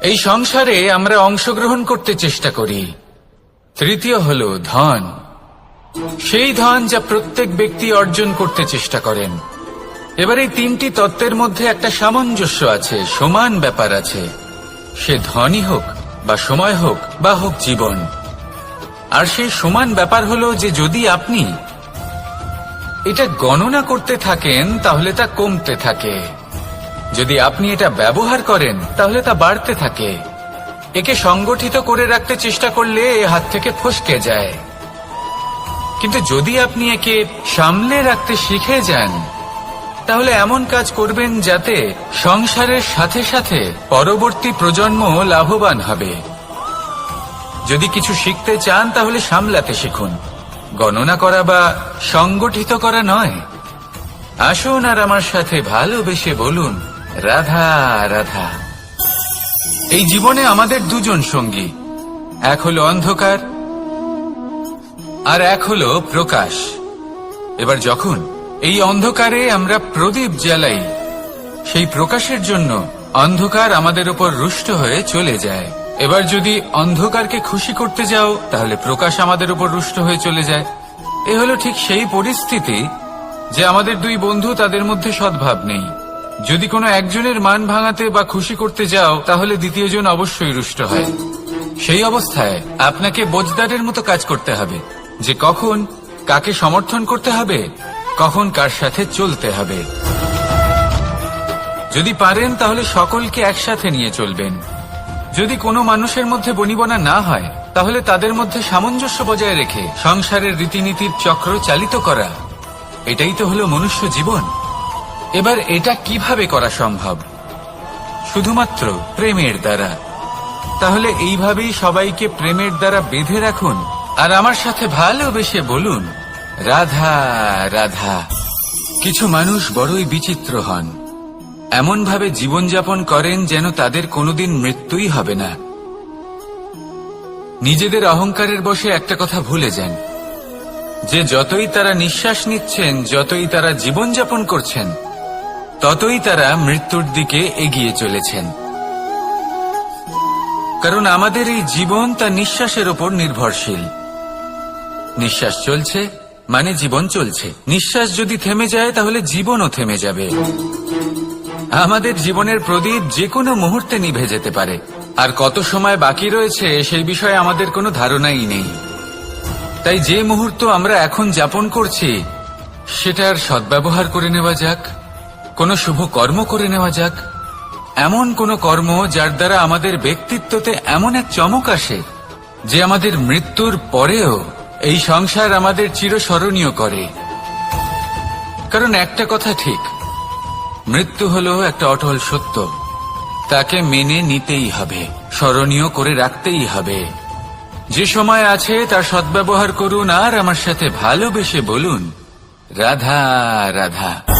এই সংসারে আমরা অংশগ্রহণ করতে চেষ্টা করি। তৃতীয় হল ধন। সেই ধন যা প্রত্যেক ব্যক্তি অর্জন করতে চেষ্টা করেন। এবার এই তিনটি তত্ত্বের মধ্যে একটা সামঞ্জস্য আছে, সমান ব্যাপার আছে। সে ধনই হোক, বা সময় হোক, বা হোক জীবন। আর সেই সমান ব্যাপার হলো যে যদি আপনি এটা গণনা করতে থাকেন, তাহলে তা কমতে থাকে। যদি আপনি এটা ব্যবহার করেন, তাহলে তা বাড়তে থাকে। একে সংগঠিত করে রাখতে চেষ্টা করলে এ হাত থেকে ফসকে যায়। কিন্তু যদি আপনি একে সামলে রাখতে শিখে যান, তাহলে এমন কাজ করবেন যাতে সংসারের সাথে সাথে পরবর্তী প্রজন্ম লাভবান হবে। যদি কিছু শিখতে চান, তাহলে সামলাতে শিখুন। গণনা করা বা সংগঠিত করা নয়। আসুন আর আমার সাথে ভালোবেসে বলুন রাধা রাধা। এই জীবনে আমাদের দুজন সঙ্গী। এক হলো অন্ধকার, আর এক হলো প্রকাশ। এবার যখন এই অন্ধকারে আমরা প্রদীপ জ্বালাই, সেই প্রকাশের জন্য অন্ধকার আমাদের উপর রুষ্ট হয়ে চলে যায়। এবার যদি অন্ধকারকে খুশি করতে যাও, তাহলে প্রকাশ আমাদের উপর রুষ্ট হয়ে চলে যায়। এ হলো ঠিক সেই পরিস্থিতি যে আমাদের দুই বন্ধু তাদের মধ্যে সদ্ভাব নেই। যদি কোনো একজনের মান ভাঙাতে বা খুশি করতে যাও, তাহলে দ্বিতীয়জন অবশ্যই রুষ্ট হয়। সেই অবস্থায় আপনাকে বোঝদারের মতো কাজ করতে হবে, যে কখন কাকে সমর্থন করতে হবে, কখন কার সাথে চলতে হবে। যদি পারেন, তাহলে সকলকে একসাথে নিয়ে চলবেন। যদি কোনো মানুষের মধ্যে বনিবনা না হয়, তাহলে তাদের মধ্যে সামঞ্জস্য বজায় রেখে সংসারের রীতিনীতির চক্র চালিত করা। এটাই তো হলো মনুষ্য জীবন। এবার এটা কীভাবে করা সম্ভব? শুধুমাত্র প্রেমের দ্বারা। তাহলে এইভাবেই সবাইকে প্রেমের দ্বারা বেঁধে রাখুন, আর আমার সাথে ভালোবেসে বলুন, রাধা রাধা। কিছু মানুষ বড়ই বিচিত্র হন। এমনভাবে জীবনযাপন করেন যেন তাদের কোনোদিন মৃত্যুই হবে না। নিজেদের অহংকারের বসে একটা কথা ভুলে যান। যে যতই তারা নিঃশ্বাস নিচ্ছেন, যতই তারা জীবনযাপন করছেন ততই তারা মৃত্যুর দিকে এগিয়ে চলেছেন। কারণ আমাদের এই জীবন তা নিঃশ্বাসের ওপর নির্ভরশীল। নিঃশ্বাস চলছে মানে জীবন চলছে। নিঃশ্বাস যদি থেমে যায়, তাহলে জীবনও থেমে যাবে। আমাদের জীবনের প্রদীপ যে কোনো মুহূর্তে নিভে যেতে পারে। আর কত সময় বাকি রয়েছে, সেই বিষয়ে আমাদের কোনো ধারণাই নেই। তাই যে মুহূর্ত আমরা এখন যাপন করছি, সেটার সদ্ব্যবহার করে নেওয়া যাক। কোনো শুভ কর্ম করে নেওয়া যাক। এমন কোনো কর্ম যার দ্বারা আমাদের ব্যক্তিত্বতে এমন এক চমক আসে যে আমাদের মৃত্যুর পরেও এই সংসার আমাদের চিরস্মরণীয় করে। কারণ একটা কথা ঠিক, মৃত্যু হলো একটা অটল সত্য। তাকে মেনে নিতেই হবে, স্মরণীয় করে রাখতেই হবে। যে সময় আছে তার সদ্ব্যবহার করুন আর আমার সাথে ভালোবেসে বলুন, রাধা রাধা।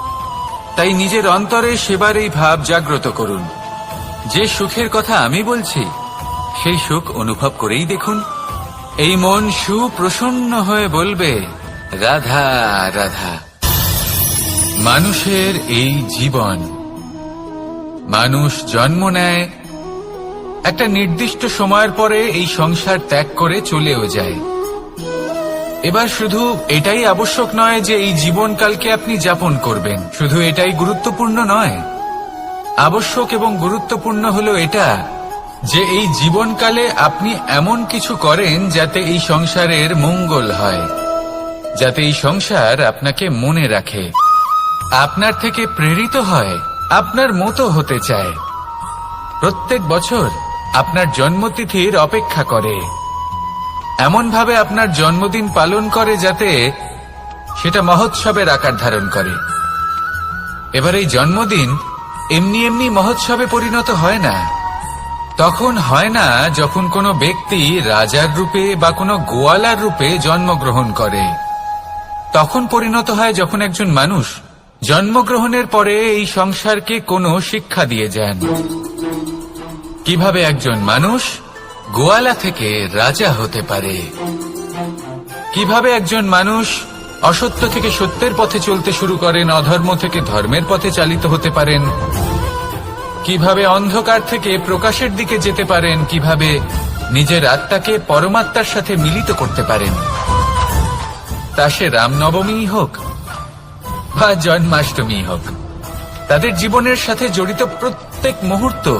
তাই নিজের অন্তরে সেবার এই ভাব জাগ্রত করুন। যে সুখের কথা আমি বলছি, সেই সুখ অনুভব করেই দেখুন। এই মন সুপ্রসন্ন হয়ে বলবে, রাধা রাধা। মানুষের এই জীবন, মানুষ জন্ম নেয়, একটা নির্দিষ্ট সময়ের পরে এই সংসার ত্যাগ করে চলেও যায়। এবার শুধু এটাই আবশ্যক নয় যে এই জীবনকালকে আপনি যাপন করবেন। শুধু এটাই গুরুত্বপূর্ণ নয়। আবশ্যক এবং গুরুত্বপূর্ণ হলো এটা যে এই জীবনকালে আপনি এমন কিছু করেন যাতে এই সংসারের মঙ্গল হয়, যাতে এই সংসার আপনাকে মনে রাখে, আপনার থেকে প্রেরিত হয়, আপনার মতো হতে চায়। প্রত্যেক বছর আপনার জন্মতিথির অপেক্ষা করে। এমনভাবে আপনার জন্মদিন পালন করে যাতে সেটা মহোৎসবের আকার ধারণ করে। এবার এই জন্মদিন এমনি এমনি মহোৎসবে পরিণত হয় না। তখন হয় না যখন কোনো ব্যক্তি রাজার রূপে বা কোনো গোয়ালার রূপে জন্মগ্রহণ করে। তখন পরিণত হয় যখন একজন মানুষ জন্মগ্রহণের পরে এই সংসারকে কোনো শিক্ষা দিয়ে যান। কীভাবে একজন মানুষ গোয়ালা থেকে রাজা হতে পারে। কীভাবে একজন মানুষ অসত্য থেকে সত্যের পথে চলতে শুরু করেন, অধর্ম থেকে ধর্মের পথে চালিত হতে পারেন? কীভাবে অন্ধকার থেকে প্রকাশের দিকে যেতে পারেন? কীভাবে নিজের আত্মাকে পরমাত্মার সাথে মিলিত করতে পারেন? তা সে রামনবমী হোক বা জন্মাষ্টমী হোক। তাদের জীবনের সাথে জড়িত প্রত্যেক মুহূর্ত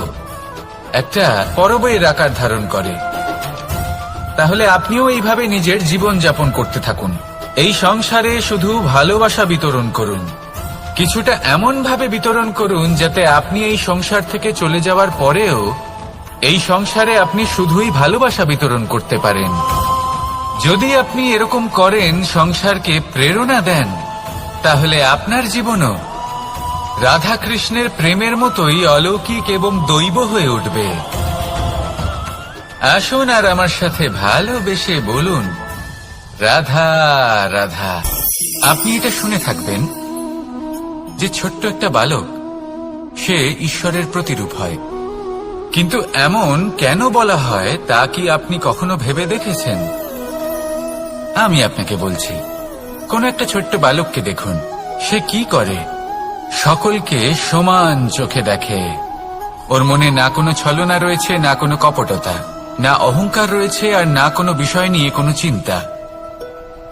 একটা পরবের আকার ধারণ করে। তাহলে আপনিও এইভাবে নিজের জীবন যাপন করতে থাকুন। এই সংসারে শুধু ভালোবাসা বিতরণ করুন। কিছুটা এমন ভাবে বিতরণ করুন যাতে আপনি এই সংসার থেকে চলে যাওয়ার পরেও এই সংসারে আপনি শুধুই ভালোবাসা বিতরণ করতে পারেন। যদি আপনি এরকম করেন, সংসারকে প্রেরণা দেন, তাহলে আপনার জীবনও রাধা কৃষ্ণের প্রেমের মতোই অলৌকিক এবং দৈব হয়ে উঠবে। আসুন আর আমার সাথে ভালোবেসে বলুন, রাধা রাধা, আপনি এটা শুনে থাকবেন যে ছোট্ট একটা বালক, সে ঈশ্বরের প্রতিরূপ হয়। কিন্তু এমন কেন বলা হয়, তা কি আপনি কখনো ভেবে দেখেছেন? আমি আপনাকে বলছি, কোন একটা ছোট্ট বালককে দেখুন, সে কি করে? সকলকে সমান চোখে দেখে। ওর মনে না কোনো ছলনা রয়েছে, না কোনো কপটতা, না অহংকার রয়েছে, আর না কোনো বিষয় নিয়ে কোনো চিন্তা।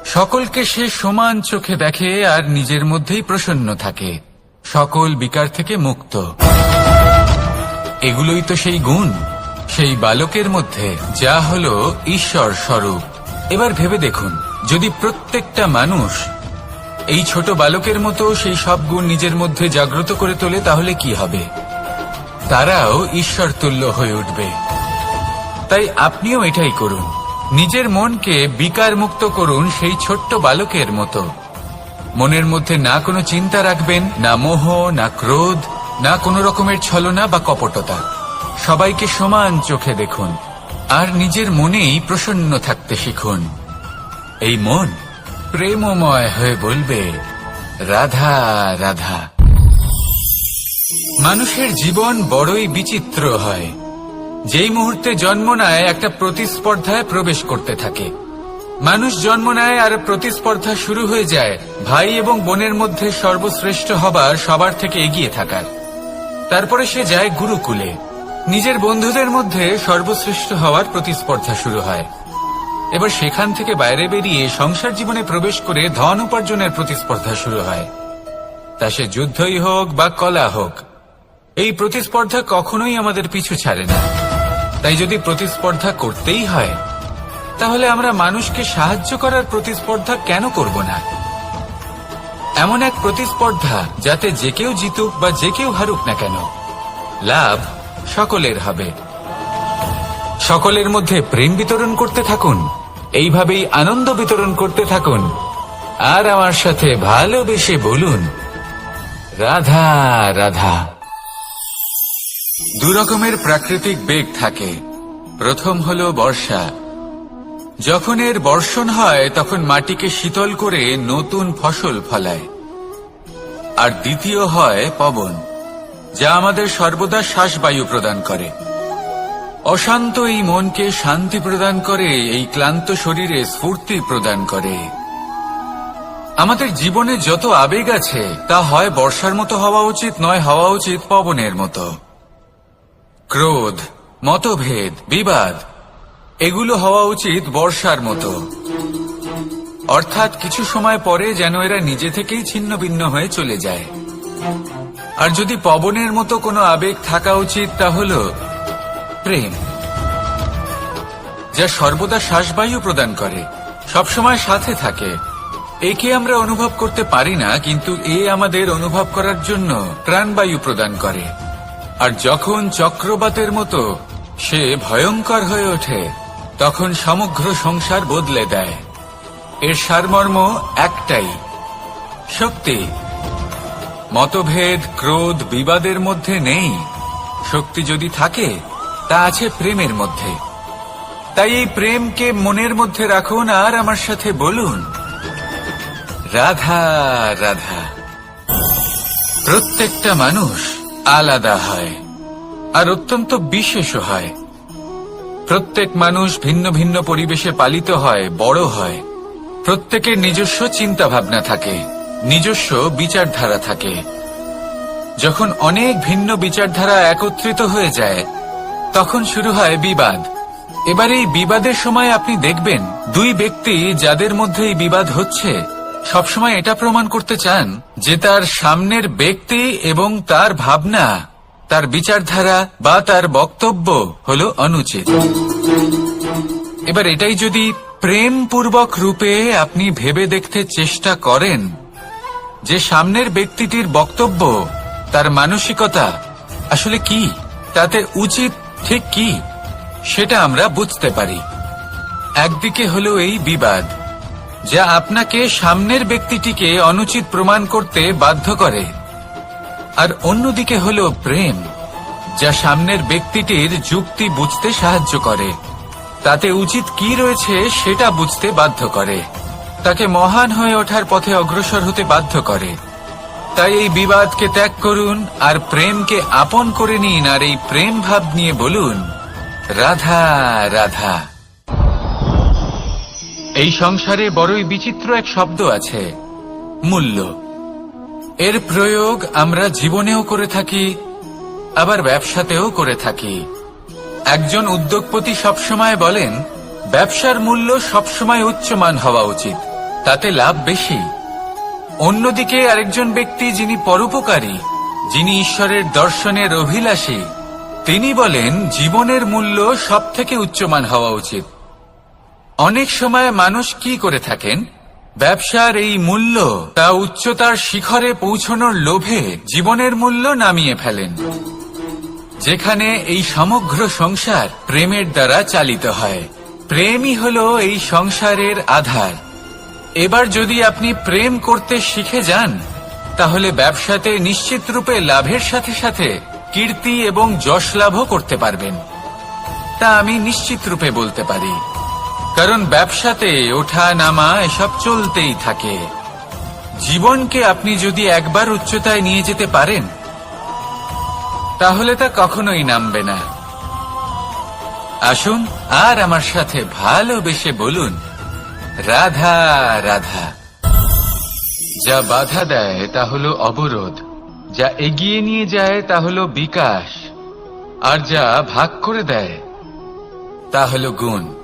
সকলকে সে সমান চোখে দেখে, আর নিজের মধ্যেই প্রসন্ন থাকে। সকল বিকার থেকে মুক্ত। এগুলোই তো সেই গুণ, সেই বালকের মধ্যে, যা হলো ঈশ্বর স্বরূপ। এবার ভেবে দেখুন, যদি প্রত্যেকটা মানুষ এই ছোট বালকের মতো সেই সব গুণ নিজের মধ্যে জাগ্রত করে তোলে, তাহলে কি হবে? তারাও ঈশ্বর তুল্য হয়ে উঠবে। তাই আপনিও এটাই করুন। নিজের মনকে বিকার মুক্ত করুন সেই ছোট্ট বালকের মতো। মনের মধ্যে না কোনো চিন্তা রাখবেন, না মোহ, না ক্রোধ, না কোনো রকমের ছলনা বা কপটতা। সবাইকে সমান চোখে দেখুন। আর নিজের মনেই প্রসন্ন থাকতে শিখুন। এই মন প্রেমময় হয়ে বলবে, রাধা রাধা। মানুষের জীবন বড়ই বিচিত্র হয়। যেই মুহূর্তে জন্ম নেয়, একটা প্রতিস্পর্ধায় প্রবেশ করতে থাকে। মানুষ জন্ম নেয় আর প্রতিস্পর্ধা শুরু হয়ে যায়, ভাই এবং বোনের মধ্যে সর্বশ্রেষ্ঠ হবার, সবার থেকে এগিয়ে থাকার। তারপরে সে যায় গুরুকুলে। নিজের বন্ধুদের মধ্যে সর্বশ্রেষ্ঠ হওয়ার প্রতিস্পর্ধা শুরু হয়। এবার সেখান থেকে বাইরে বেরিয়ে সংসার জীবনে প্রবেশ করে ধন উপার্জনের প্রতিস্পর্ধা শুরু হয়। তা সে যুদ্ধই হোক বা কলা হোক, এই প্রতিস্পর্ধা কখনোই আমাদের পিছু ছাড়ে না। তাই যদি প্রতিস্পর্ধা করতেই হয়, তাহলে আমরা মানুষকে সাহায্য করার প্রতিস্পর্ধা কেন করব না? এমন এক প্রতিস্পর্ধা যাতে যে কেউ জিতুক বা যে কেউ হারুক না কেন, লাভ সকলের হবে। সকলের মধ্যে প্রেম বিতরণ করতে থাকুন। এইভাবেই আনন্দ বিতরণ করতে থাকুন। আর আমার সাথে ভালোবেসে বলুন, রাধা রাধা। দু রকমের প্রাকৃতিক বেগ থাকে। প্রথম হলো বর্ষা। যখন এর বর্ষণ হয়, তখন মাটিকে শীতল করে নতুন ফসল ফলায়। আর দ্বিতীয় হয় পবন, যা আমাদের সর্বদা শ্বাসবায়ু প্রদান করে। অশান্ত এই মনকে শান্তি প্রদান করে, এই ক্লান্ত শরীরে স্ফূর্তি প্রদান করে। আমাদের জীবনে যত আবেগ আছে, তা হয় বর্ষার মতো হওয়া উচিত, নয় হওয়া উচিত পবনের মতো। ক্রোধ, মতভেদ, বিবাদ, এগুলো হওয়া উচিত বর্ষার মতো। অর্থাৎ কিছু সময় পরে যেন এরা নিজে থেকেই ছিন্ন ভিন্ন হয়ে চলে যায়। আর যদি পবনের মতো কোনো আবেগ থাকা উচিত তা হল প্রেম। যা সর্বদা শ্বাসবায়ু প্রদান করে, সবসময় সাথে থাকে। একে আমরা অনুভব করতে পারি না, কিন্তু এ আমাদের অনুভব করার জন্য প্রাণবায়ু প্রদান করে। আর যখন চক্রবাতের মতো সে ভয়ঙ্কর হয়ে ওঠে, তখন সমগ্র সংসার বদলে দেয়। এর সারমর্ম একটাই, শক্তি। মতভেদ, ক্রোধ, বিবাদের মধ্যে নেই। শক্তি যদি থাকে তা আছে প্রেমের মধ্যে। তাই এই প্রেমকে মনের মধ্যে রাখুন আর আমার সাথে বলুন, রাধা রাধা। প্রত্যেকটা মানুষ আলাদা হয়, আর অত্যন্ত বিশেষও হয়। প্রত্যেক মানুষ ভিন্ন ভিন্ন পরিবেশে পালিত হয়, বড় হয়। প্রত্যেকের নিজস্ব চিন্তা ভাবনা থাকে, নিজস্ব বিচারধারা থাকে। যখন অনেক ভিন্ন বিচারধারা একত্রিত হয়ে যায় তখন শুরু হয় বিবাদ। এবার এই বিবাদের সময় আপনি দেখবেন, দুই ব্যক্তি যাদের মধ্যে এই বিবাদ হচ্ছে, সবসময় এটা প্রমাণ করতে চান যে তার সামনের ব্যক্তি এবং তার ভাবনা, তার বিচারধারা বা তার বক্তব্য হলো অনুচিত। এবার এটাই যদি প্রেমপূর্বক রূপে আপনি ভেবে দেখতে চেষ্টা করেন যে সামনের ব্যক্তিটির বক্তব্য, তার মানসিকতা আসলে কি, তাতে উচিত ঠিক কি? সেটা আমরা বুঝতে পারি। একদিকে হলো এই বিবাদ, যা আপনাকে সামনের ব্যক্তিটিকে অনুচিত প্রমাণ করতে বাধ্য করে, আর অন্যদিকে হলো প্রেম, যা সামনের ব্যক্তিটির যুক্তি বুঝতে সাহায্য করে। তাতে উচিত কি রয়েছে সেটা বুঝতে বাধ্য করে, তাকে মহান হয়ে ওঠার পথে অগ্রসর হতে বাধ্য করে। তাই এই বিবাদকে ত্যাগ করুন আর প্রেমকে আপন করে নিন আর এই প্রেম ভাব নিয়ে বলুন, রাধা রাধা। এই সংসারে বড়ই বিচিত্র এক শব্দ আছে, মূল্য। এর প্রয়োগ আমরা জীবনেও করে থাকি, আবার ব্যবসাতেও করে থাকি। একজন উদ্যোগপতি সবসময় বলেন, ব্যবসার মূল্য সবসময় উচ্চমান হওয়া উচিত, তাতে লাভ বেশি। অন্যদিকে আরেকজন ব্যক্তি যিনি পরোপকারী, যিনি ঈশ্বরের দর্শনের অভিলাষী, তিনি বলেন, জীবনের মূল্য সব থেকে উচ্চমান হওয়া উচিত। অনেক সময় মানুষ কি করে থাকেন? ব্যবসার এই মূল্য তা উচ্চতার শিখরে পৌঁছনোর লোভে জীবনের মূল্য নামিয়ে ফেলেন, যেখানে এই সমগ্র সংসার প্রেমের দ্বারা চালিত হয়। প্রেমই হল এই সংসারের আধার। এবার যদি আপনি প্রেম করতে শিখে যান, তাহলে ব্যবসাতে নিশ্চিত রূপে লাভের সাথে সাথে কীর্তি এবং যশ লাভও করতে পারবেন। তা আমি নিশ্চিত রূপে বলতে পারি। কারণ ব্যবসাতে ওঠা নামা এসব চলতেই থাকে। জীবনকে আপনি যদি একবার উচ্চতায় নিয়ে যেতে পারেন, তাহলে তা কখনোই নামবে না। আসুন আর আমার সাথে ভালোবেসে বলুন রাধা রাধা। যা বাধা দেয় তা হলো অবরোধ। যা এগিয়ে নিয়ে যায় তা হলো বিকাশ। আর যা ভাগ করে দেয়, তা হলো গুণ।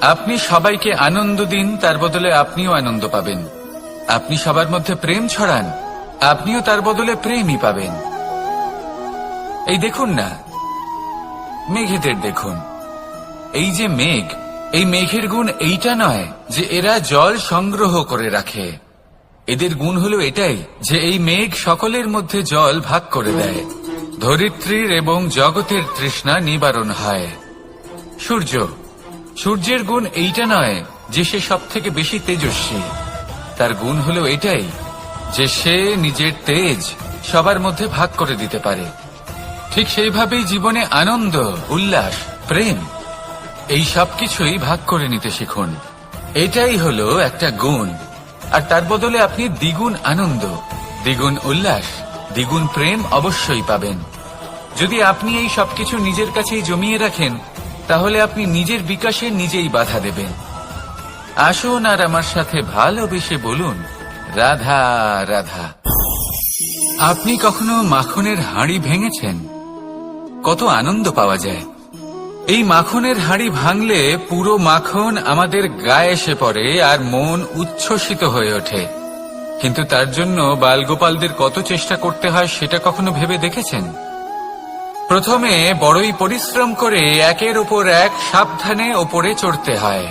আপনি সবাইকে আনন্দ দিন, তার বদলে আপনিও আনন্দ পাবেন। আপনি সবার মধ্যে প্রেম ছড়ান, আপনিও তার বদলে প্রেমই পাবেন। এই দেখুন না, মেঘেদের দেখুন। এই যে মেঘ এই মেঘের গুণ এইটা নয় যে এরা জল সংগ্রহ করে রাখে। এদের গুণ হলো এটাই যে এই মেঘ সকলের মধ্যে জল ভাগ করে দেয়। ধরিত্রীর এবং জগতের তৃষ্ণা নিবারণ হয়। সূর্য, সূর্যের গুণ এইটা নয় যে সে সব থেকে বেশি তেজস্বী। তার গুণ হলো এটাই যে সে নিজের তেজ সবার মধ্যে ভাগ করে দিতে পারে। ঠিক সেইভাবেই জীবনে আনন্দ, উল্লাস, প্রেম এই সব কিছুই ভাগ করে নিতে শিখুন। এটাই হলো একটা গুণ। আর তার বদলে আপনি দ্বিগুণ আনন্দ, দ্বিগুণ উল্লাস, দ্বিগুণ প্রেম অবশ্যই পাবেন। যদি আপনি এই সবকিছু নিজের কাছেই জমিয়ে রাখেন, তাহলে আপনি নিজের বিকাশে নিজেই বাধা দেবেন। আসুন আর আমার সাথে ভালোবেসে বলুন, রাধা রাধা। আপনি কখনো মাখনের হাঁড়ি ভেঙেছেন? কত আনন্দ পাওয়া যায়। এই মাখনের হাঁড়ি ভাঙলে পুরো মাখন আমাদের গায়ে এসে পড়ে আর মন উচ্ছ্বসিত হয়ে ওঠে। কিন্তু তার জন্য বালগোপালদের কত চেষ্টা করতে হয় সেটা কখনো ভেবে দেখেছেন? প্রথমে বড়ই পরিশ্রম করে একের উপর এক সাবধানে ওপরে চড়তে হয়।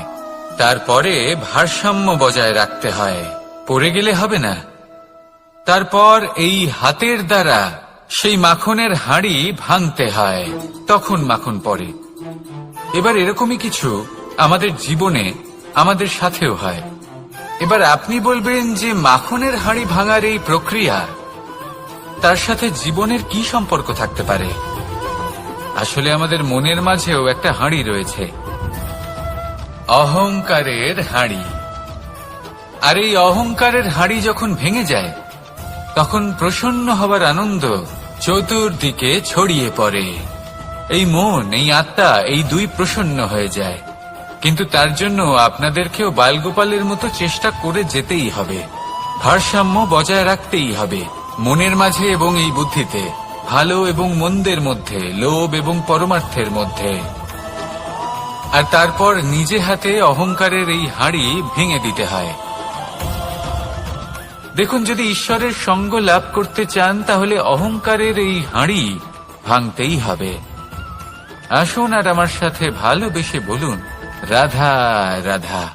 তারপরে ভারসাম্য বজায় রাখতে হয়। পড়ে গেলে হবে না। তারপর এই হাতের দ্বারা সেই মাখনের হাঁড়ি ভাঙতে হয়। তখন মাখন পড়ে। এবার এরকমই কিছু আমাদের জীবনে আমাদের সাথেও হয়। এবার আপনি বলবেন যে মাখনের হাঁড়ি ভাঙার এই প্রক্রিয়া তার সাথে জীবনের কি সম্পর্ক থাকতে পারে? আসলে আমাদের মনের মাঝেও একটা হাঁড়ি রয়েছে। অহংকারের হাঁড়ি। আর এই অহংকারের হাঁড়ি যখন ভেঙে যায়, তখন প্রসন্ন হবার আনন্দ চতুর্দিকে ছড়িয়ে পড়ে। এই মন, এই আত্মা, এই দুই প্রসন্ন হয়ে যায়। কিন্তু তার জন্য আপনাদেরকেও বালগোপালের মতো চেষ্টা করে যেতেই হবে। ভারসাম্য বজায় রাখতেই হবে, মনের মাঝে এবং এই বুদ্ধিতে, ভালো এবং মন্দের মধ্যে, লোভ এবং পরমার্থের মধ্যে। আর তারপর নিজে হাতে অহংকারের এই হাঁড়ি ভেঙে দিতে হয়। দেখুন, যদি ঈশ্বরের সঙ্গ লাভ করতে চান, তাহলে অহংকারের এই হাঁড়ি ভাঙতেই হবে। আসুন আর আমার সাথে ভালোবেসে বলুন, রাধা রাধা।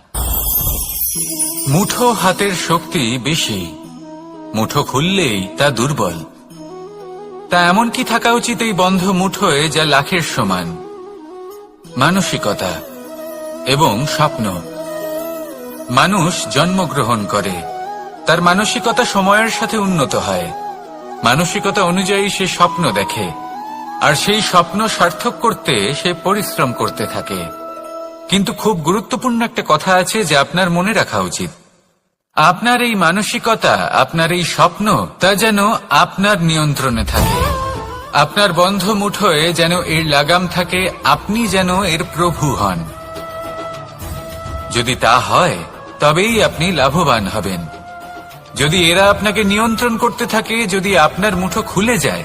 মুঠো হাতের শক্তি বেশি, মুঠো খুললেই তা দুর্বল। তা এমন কি থাকা উচিত এই বন্ধ মুঠোয় যা লাখের সমান? মানসিকতা এবং স্বপ্ন। মানুষ জন্মগ্রহণ করে, তার মানসিকতা সময়ের সাথে উন্নত হয়। মানসিকতা অনুযায়ী সে স্বপ্ন দেখে। আর সেই স্বপ্ন সার্থক করতে সে পরিশ্রম করতে থাকে। কিন্তু খুব গুরুত্বপূর্ণ একটা কথা আছে যে আপনার মনে রাখা উচিত। আপনার এই মানসিকতা, আপনার এই স্বপ্ন, তা যেন আপনার নিয়ন্ত্রণে থাকে। আপনার বন্ধ মুঠোয় যেন এর লাগাম থাকে, আপনি যেন এর প্রভু হন। যদি তা হয়, তবেই আপনি লাভবান হবেন। যদি এরা আপনাকে নিয়ন্ত্রণ করতে থাকে, যদি আপনার মুঠো খুলে যায়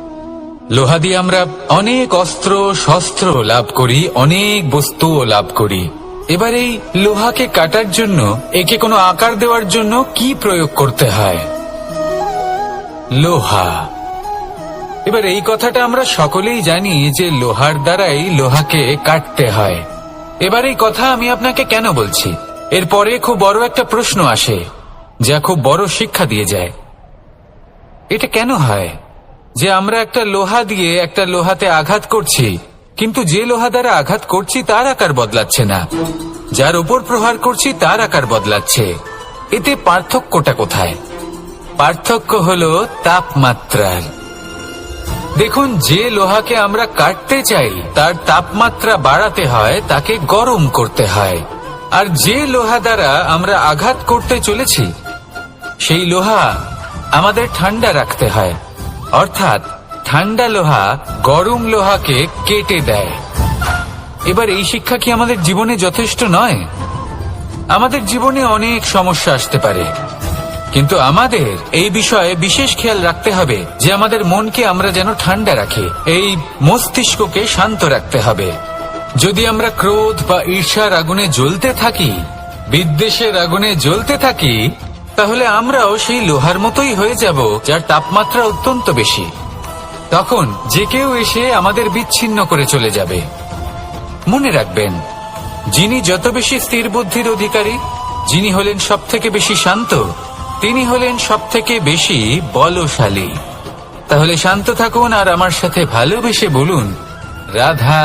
লোহা দিয়ে আমরা অনেক অস্ত্র, শস্ত্র লাভ করি, অনেক বস্তুও লাভ করি। এবার এই লোহাকে কাটার জন্য, একে কোনো আকার দেওয়ার জন্য কি প্রয়োগ করতে হয়? লোহা। এবার এই কথাটা আমরা সকলেই জানি যে লোহার দ্বারাই লোহাকে কাটতে হয়। এবার এই কথা আমি আপনাকে কেন বলছি? এরপরে খুব বড় একটা প্রশ্ন আসে, যা খুব বড় শিক্ষা দিয়ে যায়। এটা কেন হয়? যে আমরা একটা লোহা দিয়ে একটা লোহাতে আঘাত করছি, কিন্তু যে লোহা দ্বারা আঘাত করছি তার আকার বদলাচ্ছে না। যার উপর প্রহার করছি তার আকার বদলাচ্ছে। এতে পার্থক্যটা কোথায়? পার্থক্য হলো তাপমাত্রার। দেখুন, যে লোহাকে আমরা কাটতে চাই, তার তাপমাত্রা বাড়াতে হয়, তাকে গরম করতে হয়। আর যে লোহা দ্বারা আমরা আঘাত করতে চলেছি, সেই লোহা আমাদের ঠান্ডা রাখতে হয়। অর্থাৎ ঠান্ডা লোহা গরম লোহাকে কেটে দেয়। এবার এই শিক্ষা কি আমাদের জীবনে যথেষ্ট নয়? আমাদের জীবনে অনেক সমস্যা আসতে পারে। কিন্তু আমাদের এই বিষয়ে বিশেষ খেয়াল রাখতে হবে যে আমাদের মনকে আমরা যেন ঠান্ডা রাখি, এই মস্তিষ্ককে শান্ত রাখতে হবে। যদি আমরা ক্রোধ বা ঈর্ষার আগুনে জ্বলতে থাকি, বিদ্বেষের আগুনে জ্বলতে থাকি তাহলে আমরাও সেই লোহার মতোই হয়ে যাব, যার তাপমাত্রা অত্যন্ত বেশি। তখন যে কেউ এসে আমাদের বিচ্ছিন্ন করে চলে যাবে। মনে রাখবেন, যিনি যত বেশি স্থির বুদ্ধির অধিকারী, যিনি হলেন সব থেকে বেশি শান্ত, তিনি হলেন সব থেকে বেশি বলশালী। তাহলে শান্ত থাকুন আর আমার সাথে ভালোবেসে বলুন, রাধা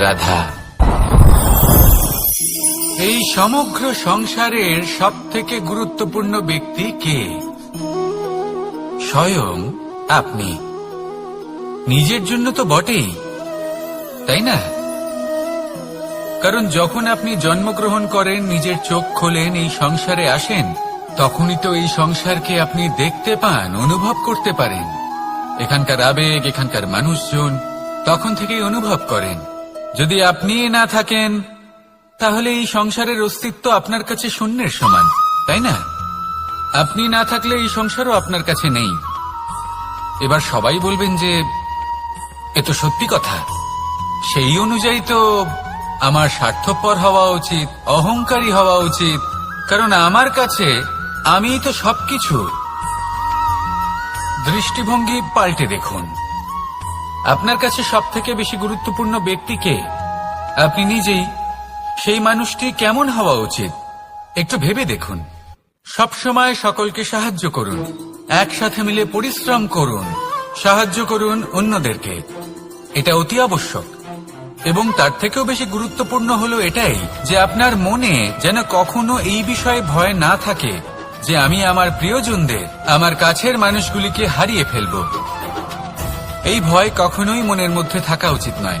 রাধা। এই সমগ্র সংসারের সব থেকে গুরুত্বপূর্ণ ব্যক্তি কে? স্বয়ং আপনি। নিজের জন্য তো বটেই, তাই না? কারণ যখন আপনি জন্মগ্রহণ করেন, নিজের চোখ খোলেন, এই সংসারে আসেন, তখনই তো এই সংসারকে আপনি দেখতে পান, অনুভব করতে পারেন। এখানকার আবেগ, এখানকার মানুষজন তখন থেকেই অনুভব করেন। যদি আপনি না থাকেন তাহলে এই সংসারের অস্তিত্ব আপনার কাছে শূন্যের সমান, তাই না? আপনি না থাকলে এই সংসারও আপনার কাছে নেই। এবার সবাই বলবেন যে, এ তো সত্যি কথা। সেই অনুযায়ী তো আমার স্বার্থপর হওয়া উচিত, অহংকারী হওয়া উচিত। কারণ আমার কাছে আমি তো সবকিছু। দৃষ্টিভঙ্গি পাল্টে দেখুন। আপনার কাছে সব থেকে বেশি গুরুত্বপূর্ণ ব্যক্তিকে আপনি নিজেই। সেই মানুষটি কেমন হওয়া উচিত? একটু ভেবে দেখুন। সবসময় সকলকে সাহায্য করুন। একসাথে মিলে পরিশ্রম করুন। সাহায্য করুন অন্যদেরকে। এটা অতি আবশ্যক। এবং তার থেকেও বেশি গুরুত্বপূর্ণ হলো এটাই যে আপনার মনে যেন কখনো এই বিষয়ে ভয় না থাকে যে আমি আমার প্রিয়জনদের, আমার কাছের মানুষগুলিকে হারিয়ে ফেলব। এই ভয় কখনোই মনের মধ্যে থাকা উচিত নয়।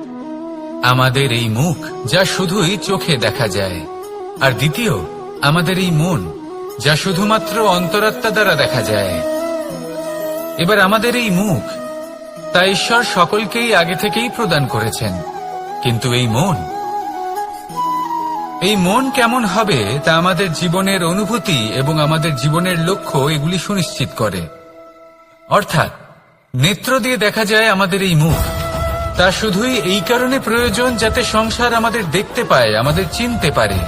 আমাদের এই মুখ যা শুধুই চোখে দেখা যায়। আর দ্বিতীয়, আমাদের এই মন যা শুধুমাত্র অন্তরাত্মা দ্বারা দেখা যায়। এবার আমাদের এই মুখ, তা ঈশ্বর সকলকেই আগে থেকেই প্রদান করেছেন। কিন্তু এই মন এই মন কেমন হবে তা আমাদের জীবনের অনুভূতি এবং আমাদের জীবনের লক্ষ্য এগুলি সুনিশ্চিত করে। অর্থাৎ, নেত্র দিয়ে দেখা যায় আমাদের এই মুখ। তা শুধুই এই কারণে প্রয়োজন যাতে সংসার আমাদের দেখতে পায়, আমাদের চিনতে পারে।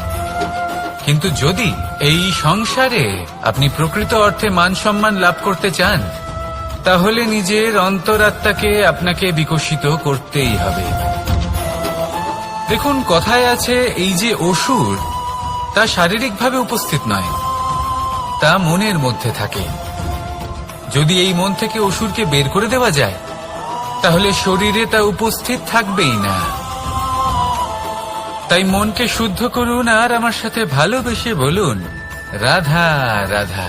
কিন্তু যদি এই সংসারে আপনি প্রকৃত অর্থে মান সম্মান লাভ করতে চান, তাহলে নিজের অন্তরাত্মাকে আপনাকে বিকশিত করতেই হবে। দেখুন, কথায় আছে এই যে অসুর, তা শারীরিকভাবে উপস্থিত নয়, তা মনের মধ্যে থাকে। যদি এই মন থেকে অসুরকে বের করে দেওয়া যায় তাহলে শরীরে তা উপস্থিত থাকবেই না। তাই মনকে শুদ্ধ করুন আর আমার সাথে ভালোবেসে বলুন, রাধা রাধা,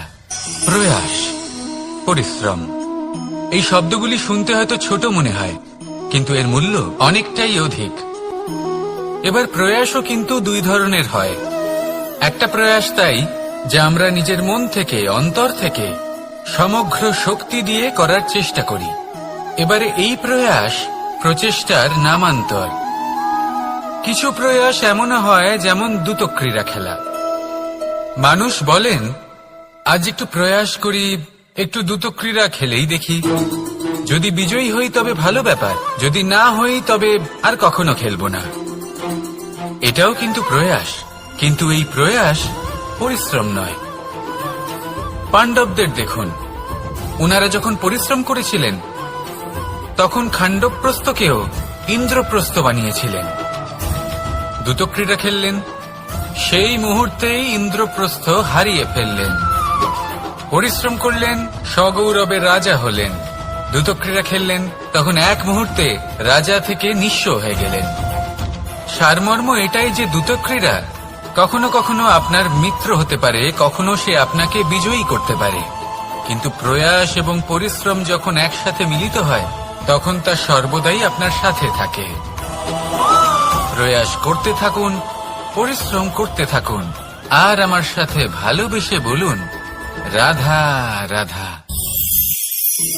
প্রয়াস, পরিশ্রম। এই শব্দগুলি শুনতে হয়তো ছোট মনে হয়, কিন্তু এর মূল্য অনেকটাই অধিক। এবার প্রয়াসও কিন্তু দুই ধরনের হয়। একটা প্রয়াস তাই, যা আমরা নিজের মন থেকে, অন্তর থেকে, সমগ্র শক্তি দিয়ে করার চেষ্টা করি। এবারে এই প্রয়াস প্রচেষ্টার নামান্তর। কিছু প্রয়াস এমনও হয় যেমন দ্রুতক্রীড়া খেলা। মানুষ বলেন, আজ একটু প্রয়াস করি, একটু দ্রুতক্রীড়া খেলেই দেখি। যদি বিজয়ী হই তবে ভালো ব্যাপার, যদি না হই তবে আর কখনো খেলব না। এটাও কিন্তু প্রয়াস, কিন্তু এই প্রয়াস পরিশ্রম নয়। পাণ্ডবদের দেখুন ওনারা যখন পরিশ্রম করেছিলেন তখন খাণ্ডবপ্রস্থকেও ইন্দ্রপ্রস্থ বানিয়েছিলেন। দ্রুতক্রীড়া খেললেন। সেই মুহূর্তেই ইন্দ্রপ্রস্থ হারিয়ে ফেললেন। পরিশ্রম করলেন, সগৌরবে রাজা হলেন। দ্রুতক্রীড়া খেললেন, তখন এক মুহূর্তে রাজা থেকে নিঃস্ব হয়ে গেলেন। সারমর্ম এটাই যে দ্রুতক্রীড়া কখনো কখনো আপনার মিত্র হতে পারে, কখনো সে আপনাকে বিজয়ী করতে পারে। কিন্তু প্রয়াস এবং পরিশ্রম যখন একসাথে মিলিত হয় তখন তা সর্বদাই আপনার সাথে থাকে। প্রয়াস করতে থাকুন, পরিশ্রম করতে থাকুন, আর আমার সাথে ভালোবেসে বলুন, রাধা রাধা।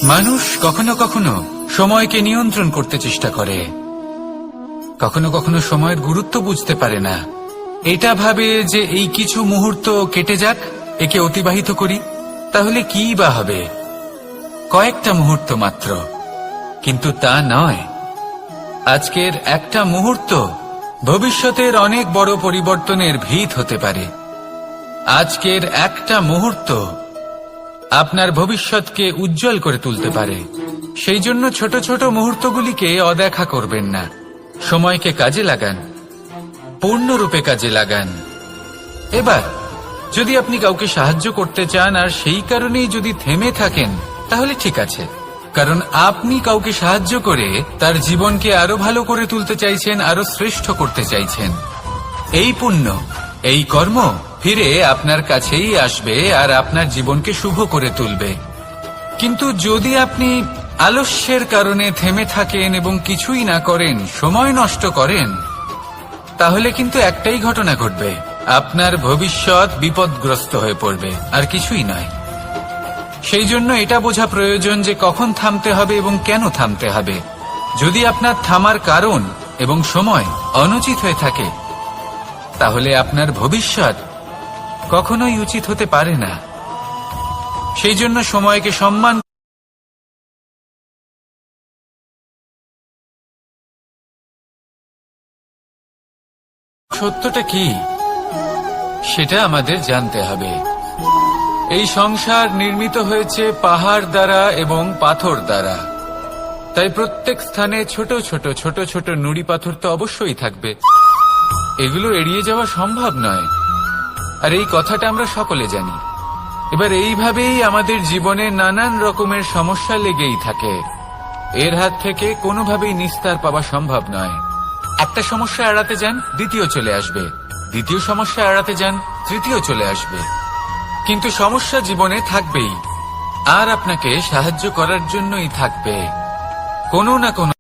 মানুষ কখনো কখনো সময়কে নিয়ন্ত্রণ করতে চেষ্টা করে। কখনো কখনো সময়ের গুরুত্ব বুঝতে পারে না। এটা ভাবে যে এই কিছু মুহূর্ত কেটে যাক, একে অতিবাহিত করি, তাহলে কি বা হবে? কয়েকটা মুহূর্ত মাত্র। কিন্তু তা নয়। আজকের একটা মুহূর্ত ভবিষ্যতের অনেক বড় পরিবর্তনের ভিত হতে পারে। আজকের একটা মুহূর্ত আপনার ভবিষ্যৎকে উজ্জ্বল করে তুলতে পারে। সেই জন্য ছোট ছোট মুহূর্তগুলিকে অদেখা করবেন না। সময়কে কাজে লাগান। পূর্ণরূপে কাজে লাগান। এবার, যদি আপনি কাউকে সাহায্য করতে চান আর সেই কারণেই যদি থেমে থাকেন, তাহলে ঠিক আছে। কারণ আপনি কাউকে সাহায্য করে তার জীবনকে আরও ভালো করে তুলতে চাইছেন, আরও শ্রেষ্ঠ করতে চাইছেন। এই পুণ্য, এই কর্ম ফিরে আপনার কাছেই আসবে আর আপনার জীবনকে শুভ করে তুলবে। কিন্তু যদি আপনি আলস্যের কারণে থেমে থাকেন এবং কিছুই না করেন, সময় নষ্ট করেন, তাহলে কিন্তু একটাই ঘটনা ঘটবে। আপনার ভবিষ্যৎ বিপদগ্রস্ত হয়ে পড়বে, আর কিছুই নয়। সেই জন্য এটা বোঝা প্রয়োজন যে কখন থামতে হবে এবং কেন থামতে হবে। যদি আপনার থামার কারণ এবং সময় অনুচিত হয়ে থাকে, তাহলে আপনার ভবিষ্যৎ কখনোই উচিত হতে পারে না। সেই জন্য সময়কে সম্মান সত্যটা কি, সেটা আমাদের জানতে হবে। এই সংসার নির্মিত হয়েছে পাহাড় দ্বারা এবং পাথর দ্বারা। তাই প্রত্যেক স্থানে ছোট ছোট ছোট ছোট নুড়ি পাথর তো অবশ্যই থাকবে। এগুলো এড়িয়ে যাওয়া সম্ভব নয়। আর এই কথাটা আমরা সকলে জানি। এবার এইভাবেই আমাদের জীবনে নানান রকমের সমস্যা লেগেই থাকে। এর হাত থেকে কোনোভাবেই নিস্তার পাওয়া সম্ভব নয়। একটা সমস্যা এড়াতে যান, দ্বিতীয় চলে আসবে। দ্বিতীয় সমস্যা এড়াতে যান, তৃতীয় চলে আসবে। কিন্তু সমস্যা জীবনে থাকবেই। আর আপনাকে সাহায্য করার জন্যই থাকবে। কোনো না কোনো